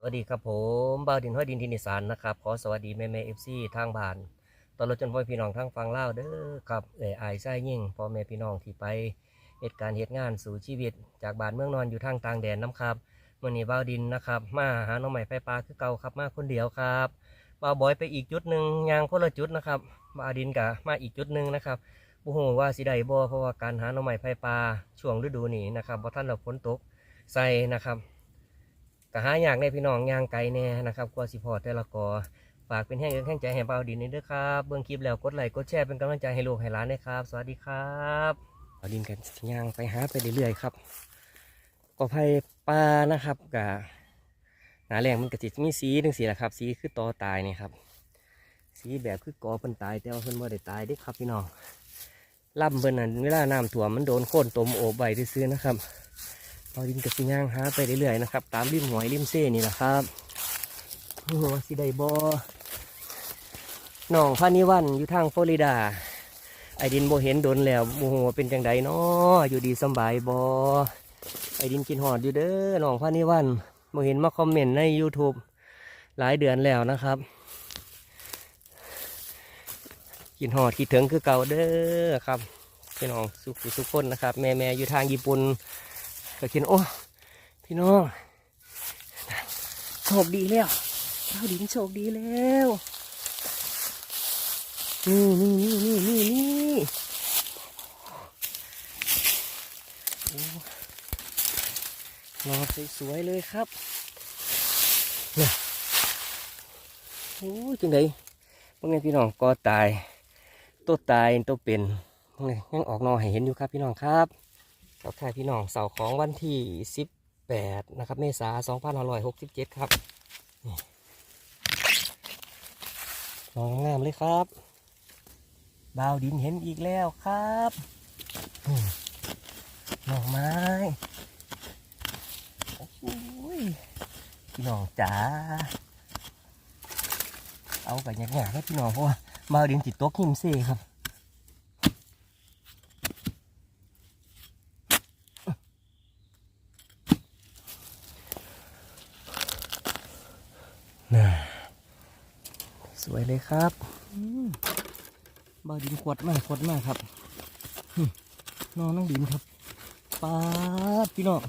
สวัสดีครับผมบ่าวดินห้อยดินทินิสานนะครับขอสวัสดีแม่แม่เอฟซีทางบ้านตลอดจนพ่อพี่น้องทางฟังเล่าเด้อครับเอ่ยอายไส้ยิ่งพ่อแม่พี่น้องที่ไปเหตุการณ์เหตุงานสู่ชีวิต จากบ้านเมืองนอนอยู่ทางต่างแดนน้ำครับมื่อนี้บ่าวดินนะครับมาหาน้องใหม่ไฟปลาคือเก่าครับมาคนเดียวครับบ่าวบอยไปอีกจุดหนึ่งยางคนละจุดนะครับบ่าวดินกะมาอีกจุดหนึ่งนะครับบุหูว่าสิได้บ่เพราะว่าการหาน้องใหม่ไฟปลาช่วงฤดูนี้นะครับเพราะท่านเราฝนตกใส่นะครับ ก็หาอยากในพี่น้องย่างไกลแน่นะครับกว่าสิพอแต่ละกอฝากเป็นแห้งเอิ้นแห้งใจให้เบาดินนี่ด้วยครับเบื้องคลิปแล้วกดไลค์กดแชร์เป็นกำลังใจให้ลูกให้หลานด้วยครับ สวัสดีครับเบาดินกันย่างไปหาไปเรื่อยๆครับกอไผ่ปลานะครับกับหนาแรงมันกระจิมีสีหนึ่งสีแหละครับ สีคือตอตายนี่ครับ สีแบบคือกอเพิ่นตายแต่ว่าเพิ่นบ่ได้ตายเด้ครับพี่น้องล่ำเพิ่นนั่นเวลาน้ำท่วมมันโดนโค่นตมโอบใบซื้อนะครับ เราดินกับสิย่างหาไปเรื่อยๆนะครับ ตามริมหวยริมเซ่นี่แหละครับโอ้โหสิไดบอน้องพานิวันอยู่ทางฟลอริดา ไอดินโบเห็นโดนแล้วโมโหเป็นจังใดเนาะอยู่ดีสบายบอไอดินกินหอดอยู่เด้อน้องพานิวันโมเห็นมาคอมเมนต์ใน YouTube หลายเดือนแล้วนะครับ กินหอดคิดถึงคือเก่าเด้อครับพี่น้องสุขสุขคนนะครับ แม่แม่อยู่ทางญี่ปุ่น ก็คิดโอ้พี่น้องโชคดีแล้วดาดินโชคดีแล้วนี่นี่นี่นี่นี่นี่โอ้รอสวยๆเลยครับเนี่ยโอ้ยจังไดพวกนี้พี่น้องก็ตายตัวตายตัวเป็นพวกนี้ยังออกนอให้เห็นอยู่ครับพี่น้องครับ กับท่ายพี่น้องเสาร์ของวันที่18นะครับเมษายน2567ครับน้องงามเลยครับดาวดินเห็นอีกแล้วครับอืมดอไม้โอ้ยพี่น้องจ๋าเอากันย่างๆครับพี่น้องเพราะว่าดาวดินติดโต๊ะหิมเซ่ครับ วยเลยครับอืมบาดินขวดมากขวดมากครับนอนนั่งดินครับป้าดพี่น้อง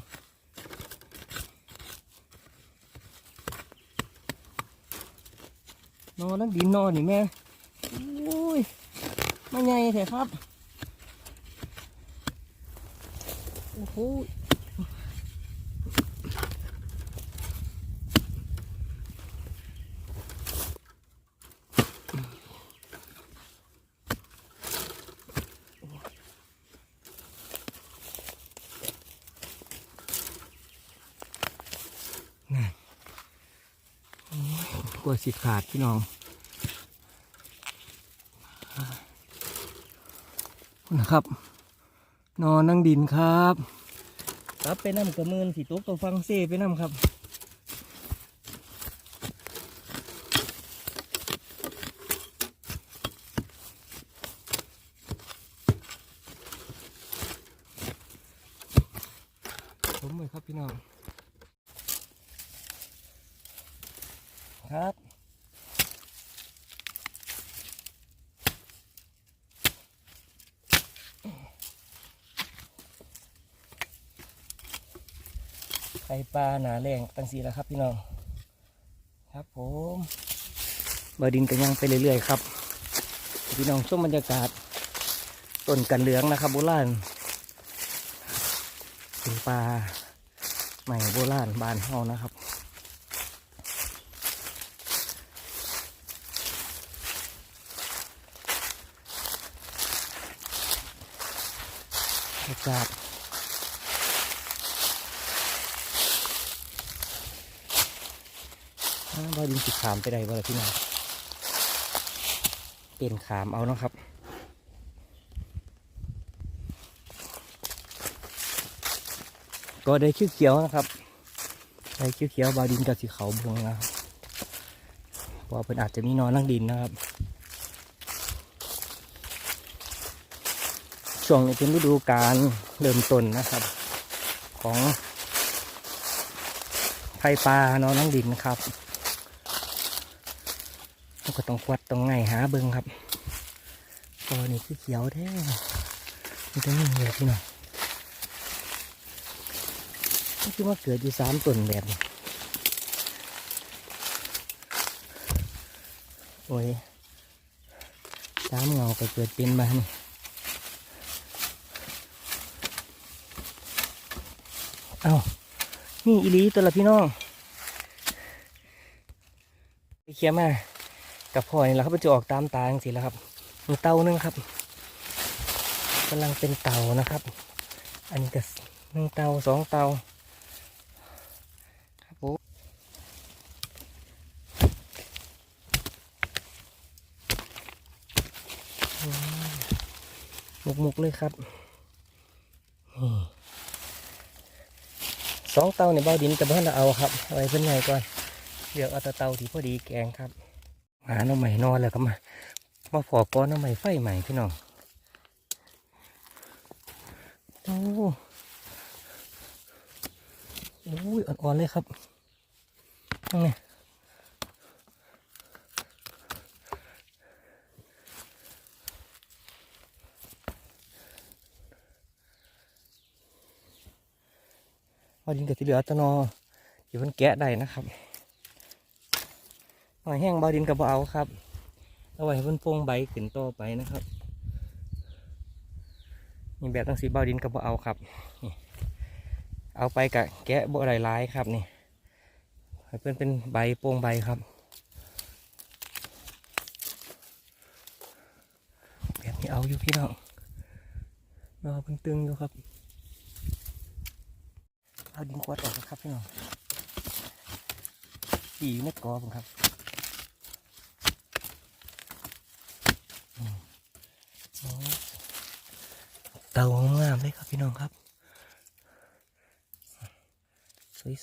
นอนนั่งดินนอนนี่แม่โอ้ยมาใหญ่แท้ครับโอ้โห กลัว สิขาดพี่น้องนะครับ นอนนั่งดินครับรับไปน้ำกระมือนสีตุ๊กตัวฟังเซ่ไปน้ำครับ ผมเลยครับพี่น้อง ครับ ไข่ป ลาหนาแรงตั้งสีแล้วครับพี่น้อง ครับผมบดินกันยังไปเรื่อยๆครับ พี่น้องชมบรรยากาศต้นกันเหลืองนะครับ โบราณเป็นปลาใหม่โบราณบานเฮานะครับอากาศถ้า บาดินสิขามไปได้บ่ล่ะพี่น้องเป็นขามเอาเนาะครับก็ได้ชื่อเขียวนะครับได้ชื่อเขียวๆบาดินกับสีเขาบวงนะครับเพราะว่าเป็นอาจจะมีนอนนั่งดินนะครับ ช่วงนี้เป็นฤดูการเริ่มต้นนะครับ ของไผ่ปลาเนาะน้องดินครับ เราก็ต้องควัดต้องไงหาเบิงครับตัวนี้คือเขียวแท้มันจะนี่เลยพี่น้องนี่คือว่าเกิดอยู่สามต้นแบบนี้โอ้ยสามเงาก็เกิดเป็นบ้านเอานี่อีลีตัวละพี่น้องไปเคียมา กับพ่อนี่แหละครับมันจะออกตามตาจังสิแล้วครับมีเตานึงครับกำลังเป็นเตานะครับ อันนี้ก็หนึ่งเตาสองเตาครับผมอืมมุกๆเลยครับสองเตาเนี่ยเบ้าดินกับเพื่อนเราเอาครับเอาไว้เพื่อนใหญ่ก่อนเดี๋ยวเอาต่เตาที่พอดีแกงครับ หาน้องใหม่นอนแล้วก็มามาพอก้อนน้องใหม่ไฟใหม่พี่น้องโอ้โอ้ยอ่อนๆเลยครับนี่พอดินกับที่เหลือตะนอเดี๋ยวมันแกะได้นะครับ หอยแห้งบาดินกับเอาครับ เอาไว้ให้เพิ่นโป่งใบขึ้นต่อไปนะครับนี่แบบตั้งสีบาดินกับเอาครับนี่เอาไปกะแกะบ่ไรร้ายครับนี่ให้เพื่อนเป็นใบโป่งใบครับแบบนี้เอาอยู่พี่น้องรอเพิ่งตึงอยู่ครับ เอาดินควัดออกนะครับพี่น้องขี่อยู่ในกอผมครับ เตางามเลยครับพี่น้องครับ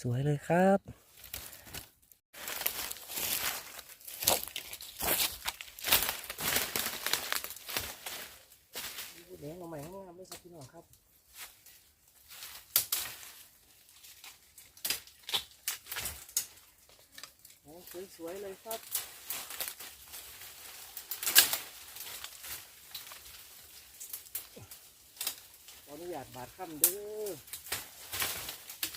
สวย ๆ เลยครับแดงเอาใหม่งามเลยครับพี่น้องครับโอ้สวยๆเลยครับ ออนุญาตบาดค่ำเด้อ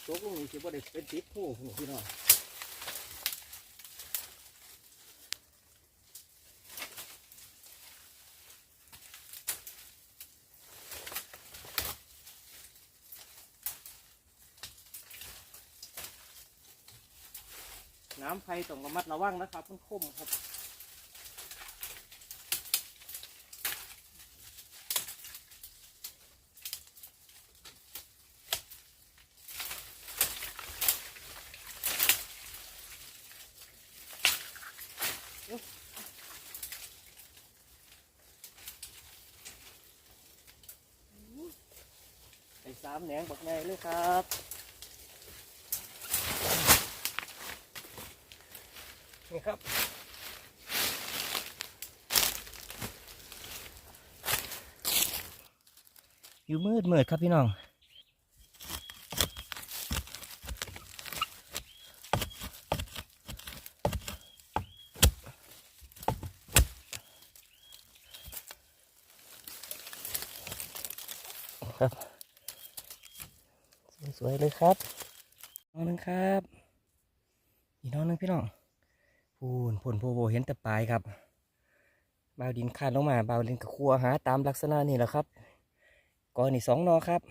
โจ๊กลุงนี่สิบ่ได้เป็นติดหูหูพี่น้องน้ำไฟต้องระมัดระวังนะครับมันคมครับ สามแหนงบักไงเลยครับนี่ครับอยู่มืดมืดครับพี่น้องครับ สวยเลยครับน้องนึงครับ อีกน้องนึงพี่น้องพูนผลโพโบเห็นแต่ปลายครับบาวดินคาดลงมาบาวดินกับครัวหาตามลักษณะนี่แหละครับก้อนนี่สองนอครับ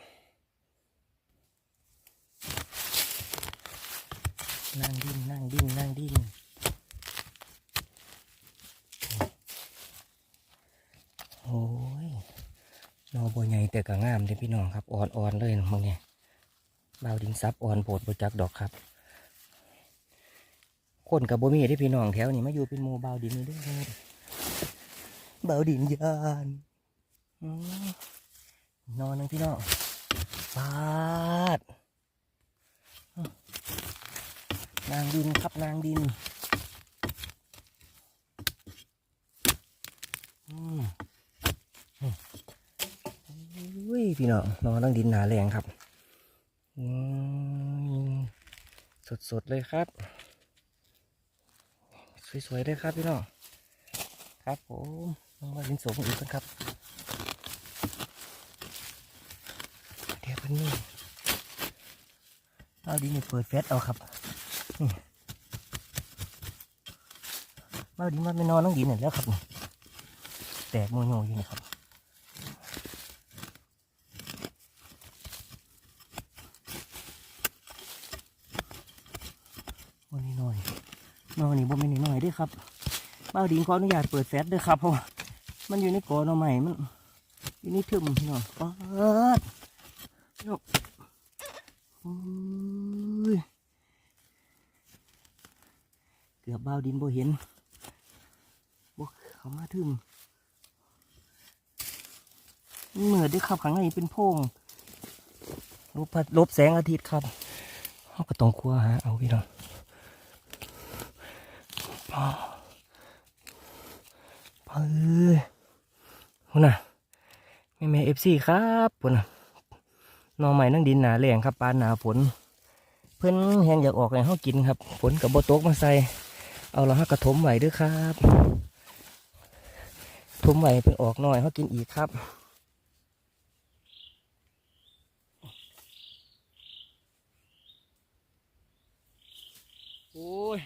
นั่งดินนั่งดินนั่งดินโอ้ยนอบัวใหญ่แต่ก็งามเลยพี่น้องครับอ่อนๆเลยมึงเนี่ย บาวดินซับอ่อนโปดบจักดอกครับ คนกับบ่มีที่พี่น้องแถวนี้มาอยู่เป็นหมู่บาวดินนี่ด้วยครับบาดินยานนอนนึงพี่น้องฟาด นางดินครับนางดินอืมอุ้ยพี่น้องนอนนั่งดินหนาแรงครับ สดๆเลยครับ สวยๆเลยครับพี่น้องครับผมลองมาดินสมอีกกันครับเดี๋ยวกันนี่เอาดินนี่เปิดแฟตเอาครับนี่เอาดินมันไม่นอนน้องดินเนี่ยแล้วครับ แตกโมโยอยู่นี่ครับวันนี้หน่อย นอนนี่บ่ม่นน้อยด้วยครับเอาดินขออนุญาตเปิดแฟตเด้วยครับเพราะมันอยู่ในกอหน่อใหม่มันอยู่ในทึมพี่น้องเปิดยกเกือบบ้าดินบ่เห็นบ่เขามาถึงเหมือดด้วยครับข้างในเป็นโพงลบพัดลบแสงอาทิตย์ครับเขาก็ต้องครัวหาเอาพี่น้อง ป้าปเลยหุ่นน่ะแม่แม่เอฟซีครับปุ่นน่ะหน่อไม้นั่งดินหนาแรงครับปานหนาฝน เพิ่นแหงอยากออกให้เฮากินครับ ฝนกับโบตกมาใส่ เอาละฮะกระถมไหวด้วยครับ ถมไหวเพิ่นออกหน่อยเฮากินอีกครับ โอ้ย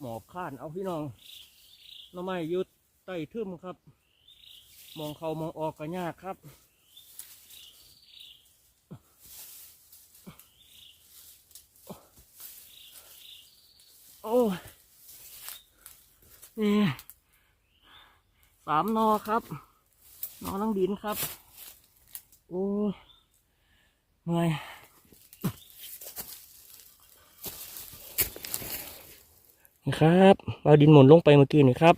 หมอบข้านเอาพี่น้องหน่อไม้ยุดใต้ทึมครับ มองเขามองออกก็ยากครับโอ้นี่สามนอครับ นอลังดินครับ โอ้เหนื่อย นี่ครับเอาดินหมุนลงไปเมื่อกี้นี่ครับ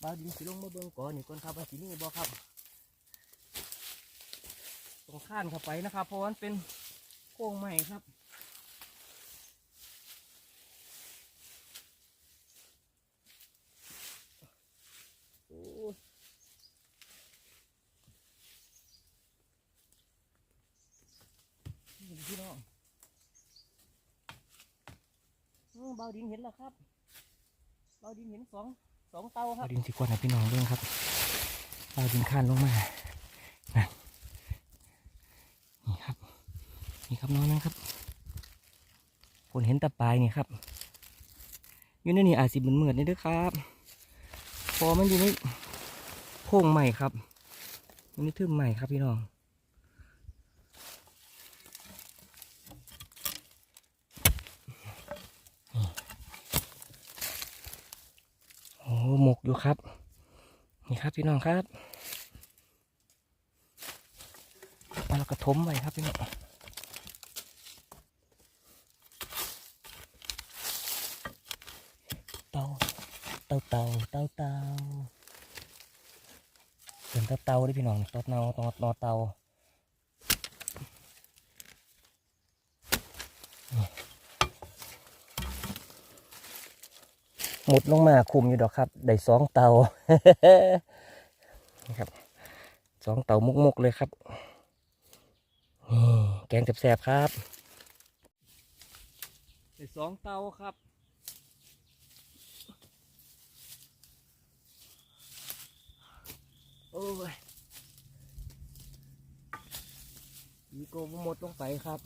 เอาดินสิลงมาเบิ่งก่อนนี่ก่อนครับว่าสินี่บ่ครับตรงข้านเข้าไปนะครับเพราะว่ามันเป็นโค้งใหม่ครับโอ้ยนี่พี่น้องอืม เบาดินเห็นแล้วครับ เบาดินเห็นสองสองเตาครับเบาดินสิกวนให้พี่น้องเรื่องครับ เบาดินข้านลงมานะนี่ครับ นี่ครับน้องนะครับคนเห็นตะปลายนี่ครับอยู่ในนี่อาจสิเหมือนๆนี่เด้วยครับ พอมันอยู่ในโพงใหม่ครับอยู่ในทึมใหม่ครับพี่น้อง หมกอยู่ครับ นี่ครับพี่น้องครับเอาแล้วก็ทมไว้ครับพี่น้องเตาเตาเตาเตาเตาเป็นเตาเตาด้พี่น้องตอดเนาตอดนอเตา มุดลงมาคุมอยู่ดอกครับ ได้สองเตานี่ครับสองเตามุกๆเลยครับนี่แกงแสบๆครับได้สองเตาครับโอ้ยมีโกบหมดลงไปครับ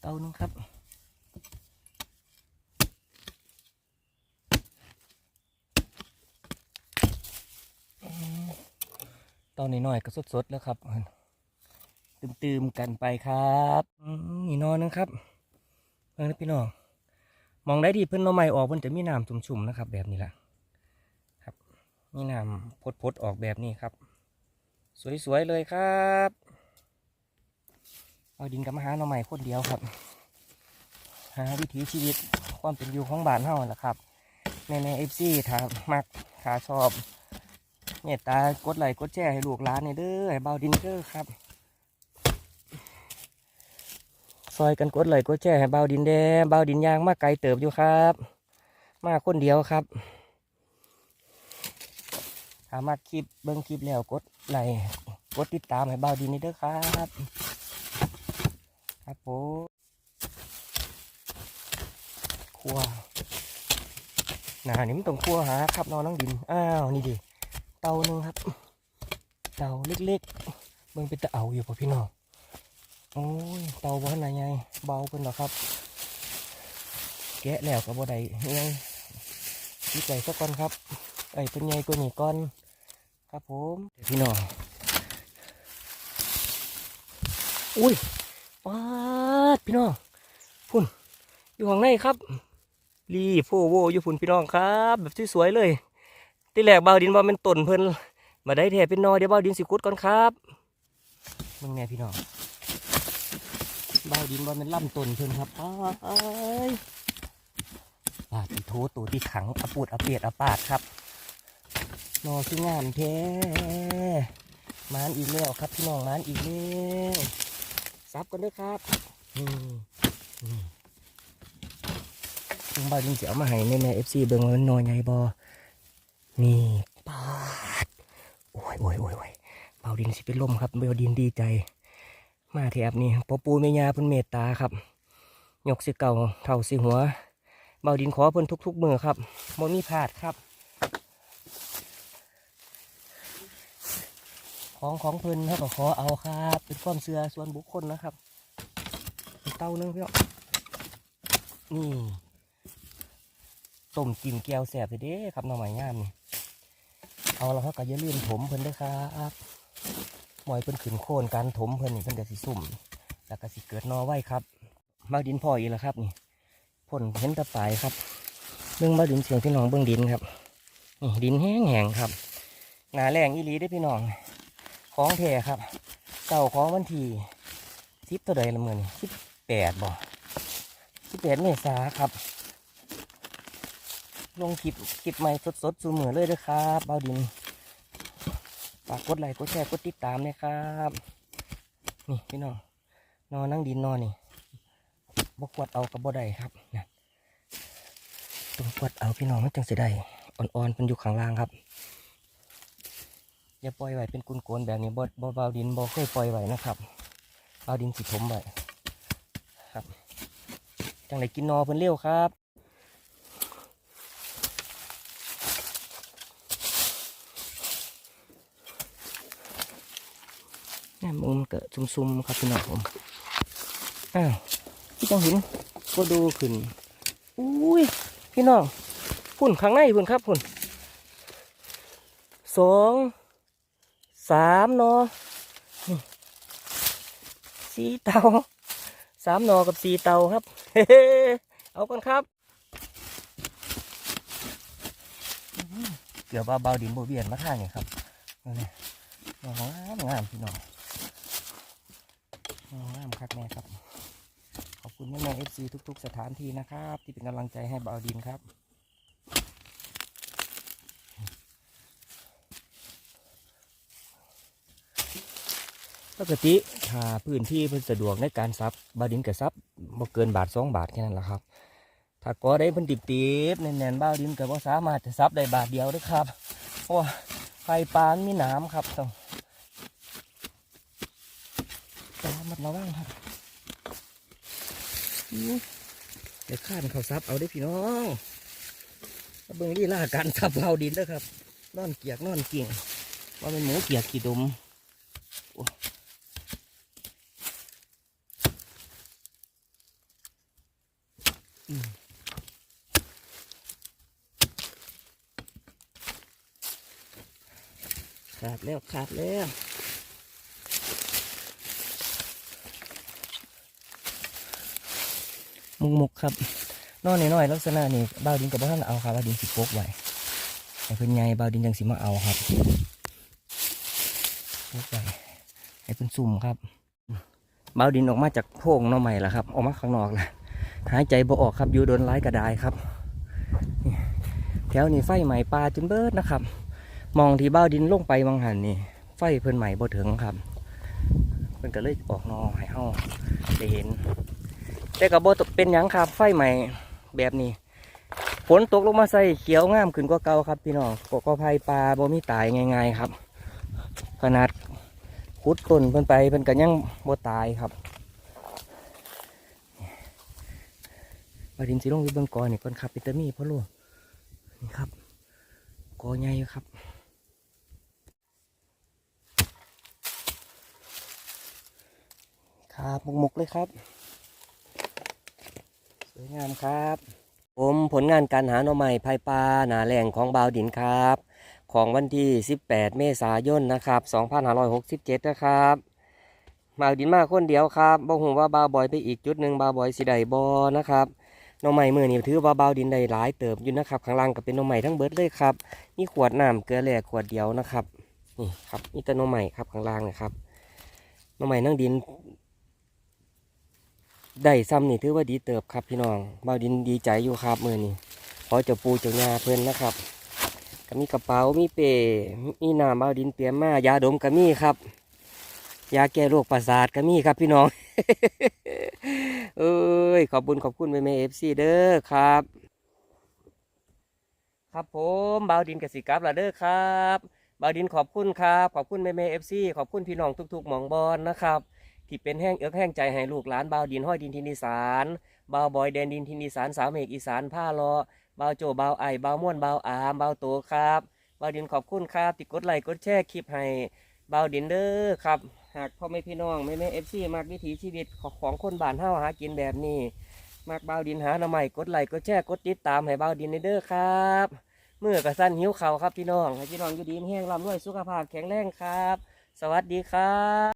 เตาหนึงครับ เตาหน่อยก็สดๆแล้วครับตืมๆกันไปครับนี่นอนนึงครับเพื่อนพี่น้องมองได้ที่เพิ่อนน้อใหม่ออกมันจะมีน้ำชุ่มๆนะครับ แบบนี้แหละครับมีน้ำพดๆออกแบบนี้ครับ สวยๆเลยครับเอาดินกับมาหาน้อใหม่คนเดียวครับหาวิถีชีวิตความเป็นอยู่ของบ้านเฮาแหละครับในในเอฟซีถามักถ้าชอบ เมตตากดไลค์กดแชร์ให้ลูกหลานเนี่ยเด้อให้เบาดินเด้อครับ ซอยกันกดไลค์กดแชร์ให้เบาดินแดงเบาดินยางมาไกลเติบอยู่ครับ มาคนเดียวครับสามารถคลิปเบิ้งคลิปแล้วกดไลค์กดติดตามให้เบาดินนี่เด้อครับ ครับผมคั่วหนานี่มันต้องคั่วหาครับนอนน้องดิน อ้าว นี่ดิ เตาหนึ่งครับ เตาเล็กๆเบิ่งเป็นตะเอาอยู่ป่ะพี่น้องโอ้ยเตาบ้านไหนไงเบาเป็นหรอครับ แกะแล้วกับบ่ได้ยังดีใจสักก่อนครับไอ้เป็นไงกว่านี้ก่อน ครับผมพี่น้องอุ้ยปาดพี่น้องพุ่นอยู่ข้างในครับรีโฟโวอยู่พุ่นพี่น้องครับ แบบสวยๆเลย ที่แรกเบาวดินว่าเป็นต้นเพิ่นมาได้แท้เป็นนอเดี๋ยวเบาวดินสิกุดก่อนครับมึงแน่พี่น้องเบาวดินว่าเป็นลำต้นเพิ่นครับไปปาดอีโทตัวที่ขังอาปูดอาเปียดอาปาดครับนอคืองามแท้มานอีกแล้วครับพี่น้องมานอีกแล้วซับกันด้วยครับอืมอืมลุงบาวดินเสียเอามาให้แม่แม่เอฟซีเบิ่งว่ามันนอใหญ่บอ นี่ปาดโอ้ยโอ้ยโอ้ยโอ้ยเบาดินสิเป็นลมครับเบาดินดีใจ มาแถบนี้พอปูแม่ยาเพิ่นเมตตาครับยกสิเก่าเท่าสิหัวเบาดินขอเพิ่นทุกๆมือครับบ่มีพลาดครับ ของของเพิ่นเขาก็ขอเอาครับ เป็นความเชื่อส่วนบุคคลนะครับเต้านึงพี่น้องนี่ต้มกินแก้วแสบเลยเด้ครับน้องหม่งามนี่ เอาล้วเขาก็อย่าลืมถมเพิ่นด้วยครับหมอยเพิ่นขึ้นโค่นการถมเพิ่นนี่เพิ่นก็สิสุ่ม แล้วก็สิเกิดนอไว้ครับมาดินพ่ออีกแล้วครับนี่พ่นเห็นตะปายครับเบื้องมาดินเสียงพี่น้องเบื้องดินครับดินแห้งๆครับหนาแรงอีหลีได้พี่น้องของแท้ครับเก่าของวันที่สิบตัวใดละเมื่อนี่สิบแปดบ่สิบแปดเมษาครับ ลงคลิปคลิปใหม่สดๆสูมือเลยเด้อครับเบาดินฝากกดไลค์กดแชร์กดติดตามเลยครับ นี่พี่น้องนอนนั่งดินนอนนี่บกวดเอากับบ่ได้ครับนะต้องกวดเอาพี่น้องมันจังเสิได้อ่อนๆเป็นอยู่ข้างล่างครับ อย่าปล่อยไว้เป็นกุนโกนแบบนี้บ่บ่เบาดินบ่เคยปล่อยไว้นะครับเบาดินสิถมไว้ครับจังไดกินนอเพิ่นเร็วครับ นี่มุมเกิดซุ่มๆครับพี่น้องผมอ้าวพี่จังเห็นก็ดูขึ้นอุ้ยพี่น้องพุ่นข้างในพุ่นครับพุ่นสองสามนอสีเตาสามนอกับสีเตาครับเฮ้เอากันครับอื้อหือเกี่ยวเบาๆดินโบเบียนมาทางนี่ครับนี่งามงามพี่น้อง งามคักแน่ครับ ขอบคุณแม่แม่เอฟซีทุก ๆ สถานที่นะครับ ที่เป็นกำลังใจให้เบาดินครับ ปกติถ้าพื้นที่เพิ่นสะดวกในการซับบาดินกับซับบ่เกินบาทสองบาทแค่นั้นแหละครับ ถ้าก็ได้เพิ่นติดติบๆแน่นๆบ้าวดินก็บ่สามารถจะซับได้บาทเดียวเด้ครับ เพราะว่าไฟปานมีน้ำครับต้อง ต้องระมัดระวังครับเดี๋ยวข้านเขาซับเอาได้พี่น้องมาเบิ่งลีลาการซับเบาดินเด้อครับนอนเกียกนอนเกี่ยงว่าเป็นหมูเกียกกี่ดมขาดแล้วขาดแล้ว มุกมุกครับนอนน้อยๆลักษณะนี้บ่าวดินกับบ่ท่านเอาครับบ่าวดินสิโปกไว้ให้เพิ่นใหญ่บ่าวดินจังสิมาเอาครับโปกไว้ให้เพิ่นซุ่มครับบ่าวดินออกมาจากโพรงน้อใหม่ละครับ ออกมาข้างนอกละหายใจบ่ออกครับอยู่โดนไล่กระดายครับแถวนี้ไฟใหม่ปลาจนเบิดนะครับ มองที่บ้าวดินลงไปบางหันนี่ไฟเพิ่นใหม่บ่ถึงครับเพิ่นก็เลยออกนอให้เฮาได้เห็น แต่ก็บ่ตกเป็นหยังครับไฟใหม่แบบนี้ฝนตกลงมาใส่เขียวงามขึ้นกว่าเก่าครับพี่น้องกกอภัยปลาบ่มีตายง่ายๆครับ ขนาดกุดต้นเพิ่นไปเพิ่นก็ยังบ่ตายครับบาดินสิลงอยู่เบื้องกอนี่ก่อนครับป็นตะมีพ่อลูกนี่ครับกอใหญ่ครับครับหมกๆเลยครับ วยงามครับ ผมผลงานการหาหน่อไม้ภายปลาหนาแหล่งของบาวดินครับ ของวันที่ 18 เมษายนนะครับ 2567 นะครับบาวดินมาคนเดียวครับบ่ฮู้ว่าบาวบอยไปอีกจุดหนึ่งบาวบอยสิไดบ่นะครับหน่อไม้มือนี่ถือว่าบาวดินได้หลายเติบอยู่นะครับ ข้างล่างก็เป็นหน่อไม้ทั้งเบิดเลยครับมีขวดน้ำเกลือแร่ขวดเดียวนะครับนี่ครับนี่แต่หน่อไม้ครับข้างล่างนะครับหน่อไม้นั่งดิน ได้ซ้ำนี่ถือว่าดีเติบครับพี่น้องบาวดินดีใจอยู่ครับมือนี่ขอเจ้าปูเจ้ายาเพื่อนนะครับก็มีกระเป๋ามีเปมีน้ำบาวดินเตรียมมายาดมก็มีครับ ยาแก้โรคประสาทก็มีครับพี่น้องเอ้ยขอบคุณขอบคุณแม่แม่เอฟซีเด้อครับ ครับผมบาวดินกสิกรับละเด้อครับบาวดินขอบคุณครับ ขอบคุณแม่แม่เอฟซีขอบคุณพี่น้องทุกๆหมองบอลนะครับ ที่เป็นแห้งเอิกแห้งใจให้ลูกหลานบาวดินห้อยดินทินอีสานบาวบอยแดนดินทินอีสานสามเอกอีสานผ้าลอบาวโจบาวไอบาวม่วนบาวอามบาวโตครับบาวดินขอบคุณครับที่กดไลค์กดแชร์คลิปให้บาวดินเด้อครับ หากพ่อแม่พี่น้องแม่แม่เอฟซีมากวิถีชีวิตของคนบ้านเฮาหากินแบบนี้มากบาวดินหาหน่อไม้กดไลค์กดแชร์กดติดตามให้บาวดินเด้อครับเมื่อกระสั้นหิวเข่าครับพี่น้องให้พี่น้องอยู่ดีมีแห้งร่ำรวยสุขภาพแข็งแรงครับ สวัสดีครับ